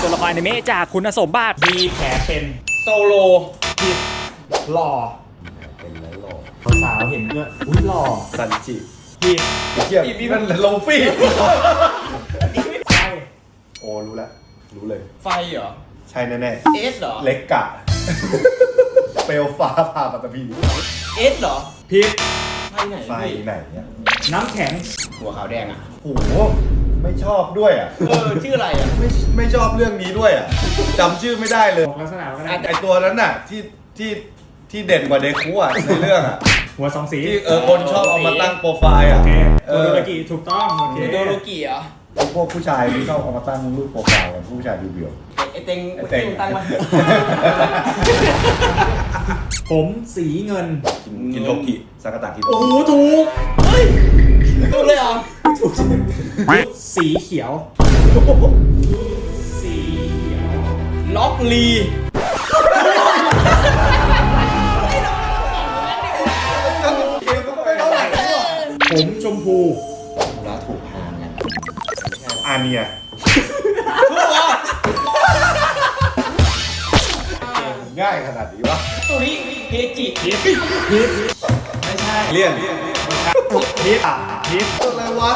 เป็นตัวละครอนิเมะจากคุณสมบัติมีแผลเป็นโซโลผิดหล่อเป็นแล้วหล่อสาวๆเห็นก็อุ้ยหล่อซันจิผิดเทียบนั่นโลฟี่ใช่โอ้รู้แล้วรู้เลย ไฟเหรอ ใช่แน่เอสเหรอๆเล็กกะเปลวฟ้าผ่าปัตตภีเอสเหรอผิดไฟไหนไฟพี่ไหนเนี่ยน้ำแข็งหัวขาวแดงอะโอ้โห ไม่ชอบด้วยอะเออชื่ออะไรอะ ไม่ไม่ชอบเรื่องนี้ด้วยอะจำชื่อไม่ได้เลยบอกลักษณะก็ได้ไอตัวนั้นน่ะที่ที่ที่เด่นกว่าเดคุอะในเรื่องอะหัวสองสีที่เออคนชอบเอามาตั้งโปรไฟล์อะโอเคเอโดอโรกิถูกต้องโอเคโดโรกิเหรอไอ้พวกผู้ชายที่ชอบเอามาตั้งรูปโปรไฟล์กันผู้ชายเบียวไอเต็งไอ้เต็งตั้งมาผมสีเงินๆกินกินโทกิสากาตะกินโอ้โหถูกเฮ้ยถูกเลยเหร อสีเขียว สีเขียว ล็อกลีผมชมพูแล้วถูกหางเนี่ยอาเนียถูกเหรอง่ายขนาดนี้วะตัวนี้เฮจิผิดผิดไม่ใช่เลี่ยนผิด ผิดอะไรวะ